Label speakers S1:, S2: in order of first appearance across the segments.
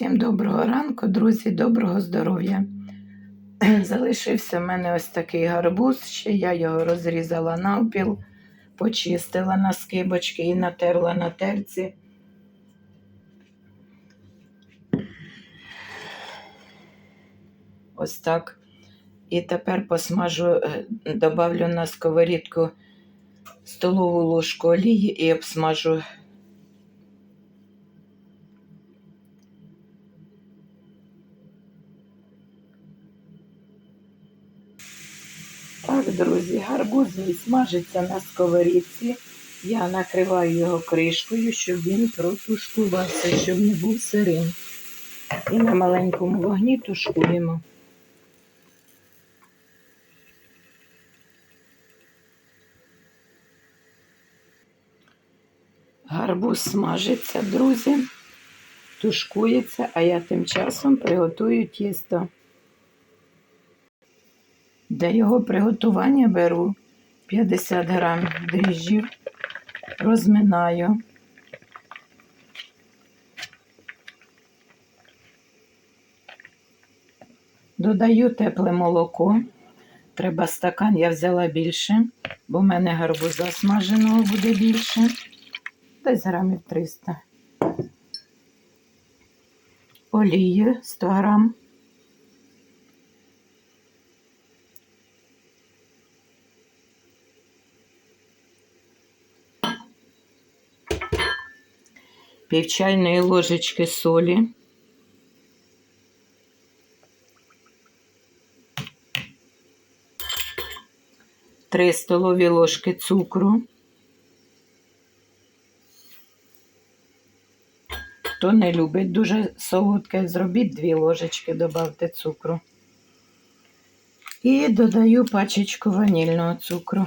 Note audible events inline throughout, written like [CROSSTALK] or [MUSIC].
S1: Всім доброго ранку, друзі, доброго здоров'я. [CLEARS THROAT] Залишився в мене ось такий гарбуз, ще я його розрізала навпіл, почистила на скибочки і натерла на терці. Ось так. І тепер посмажу, е, добавлю на сковорідку столову ложку олії і обсмажу Так, друзі, гарбуз мій смажиться на сковорідці. Я накриваю його кришкою, щоб він протушкувався, щоб не був сирим. І на маленькому вогні тушкуємо. Гарбуз смажиться, друзі, тушкується, а я тим часом приготую тісто. Для його приготування беру 50 грам дріжджів, розминаю. Додаю тепле молоко. Треба стакан, я взяла більше, бо в мене гарбуза смаженого буде більше. Десь грамів 300. Олії 100 грам. Пів чайної ложечки солі. Три столові ложки цукру. Хто не любить дуже солодке, зробіть дві ложечки, додавте цукру. І додаю пачечку ванільного цукру.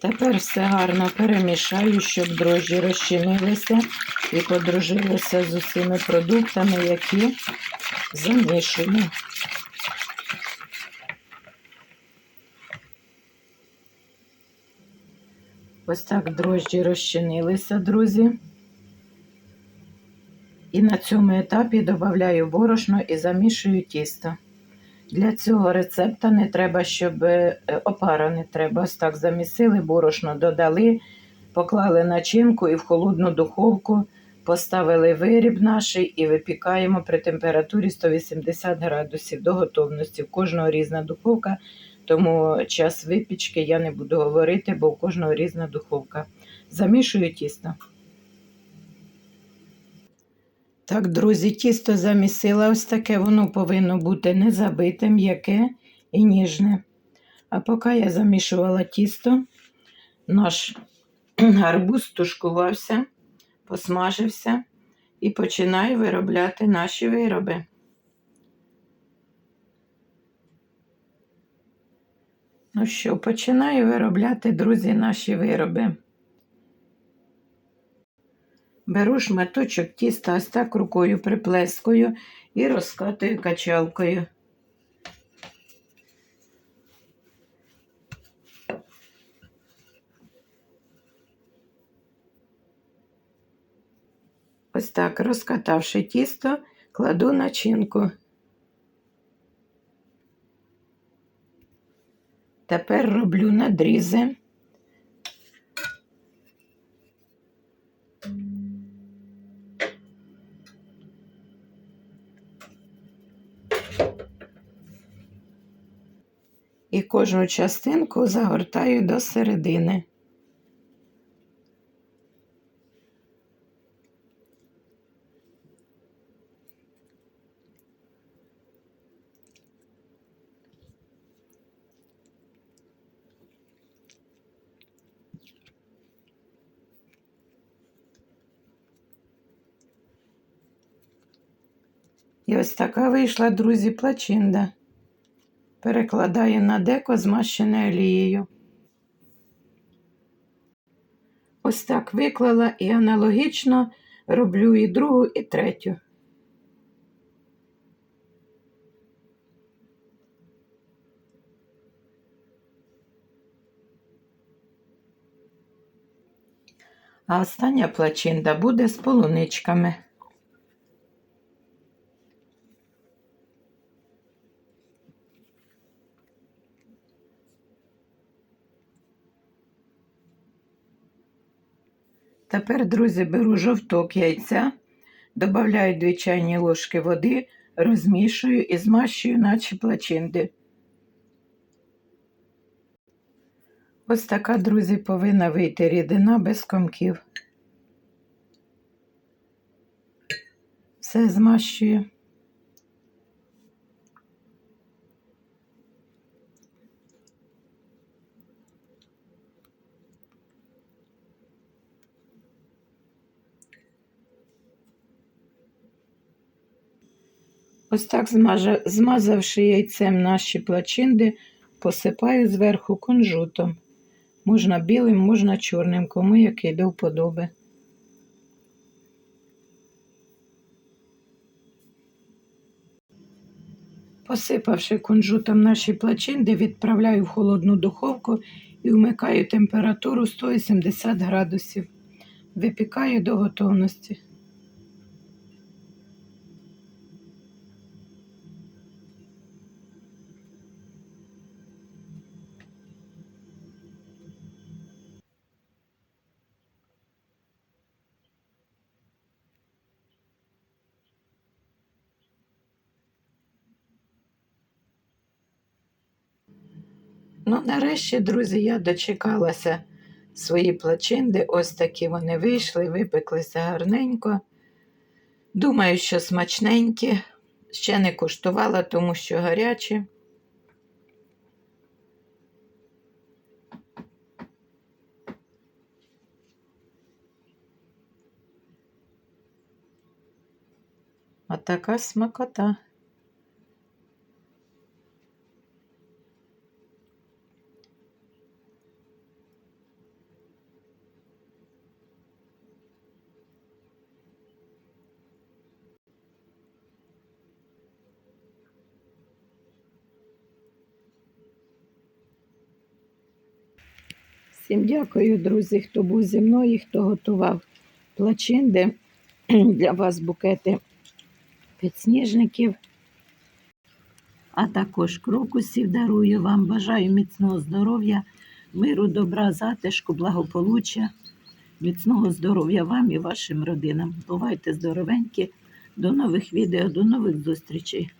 S1: Тепер все гарно перемішаю, щоб дрожжі розчинилися і подружилися з усіма продуктами, які замішую. Ось так дрожжі розчинилися, друзі. І на цьому етапі додаю борошно і замішую тісто. Для цього рецепта не треба, щоб е, опара не треба. Ось так замісили, борошно додали, поклали начинку і в холодну духовку поставили виріб наш і випікаємо при температурі 180 градусів до готовності. В кожного різна духовка, тому час випічки я не буду говорити, бо у кожного різна духовка. Замішую тісто. Так, друзі, тісто замісила ось таке, воно повинно бути не забите, м'яке і ніжне. А поки я замішувала тісто, наш [CLEARS THROAT] гарбуз тушкувався, посмажився і починаю виробляти наші вироби. Ну що, починаю виробляти, друзі, наші вироби. Беру шматочок тіста ось так рукою приплескую і розкатую качалкою. Ось так, розкатавши тісто, кладу начинку. Тепер роблю надрізи. І кожну частинку загортаю до середини. І ось така вийшла, друзі, плачинда перекладаю на деко змащене олією. Ось так виклала і аналогічно роблю і другу, і третю. А остання плачинда буде з полуничками. Тепер, друзі, беру жовток яйця, додаю 2 чайні ложки води, розмішую і змащую, наче плачинди. Ось така, друзі, повинна вийти рідина без комків. Все змащую. Ось так змазавши яйцем наші плачинди, посипаю зверху кунжутом. Можна білим, можна чорним, кому який до вподоби. Посипавши кунжутом наші плачинди, відправляю в холодну духовку і вмикаю температуру 180 градусів. Випікаю до готовності. Ну, нарешті, друзі, я дочекалася свої плачинди. Ось такі вони вийшли, випеклися гарненько. Думаю, що смачненькі. Ще не куштувала, тому що гарячі. А така смакота. Всім дякую, друзі, хто був зі мною, хто готував плачинди [CLEARS THROAT] для вас букети підсніжників, а також крокусів дарую вам. Бажаю міцного здоров'я, миру, добра, затишку, благополуччя, міцного здоров'я вам і вашим родинам. Бувайте здоровенькі. До нових відео, до нових зустрічей.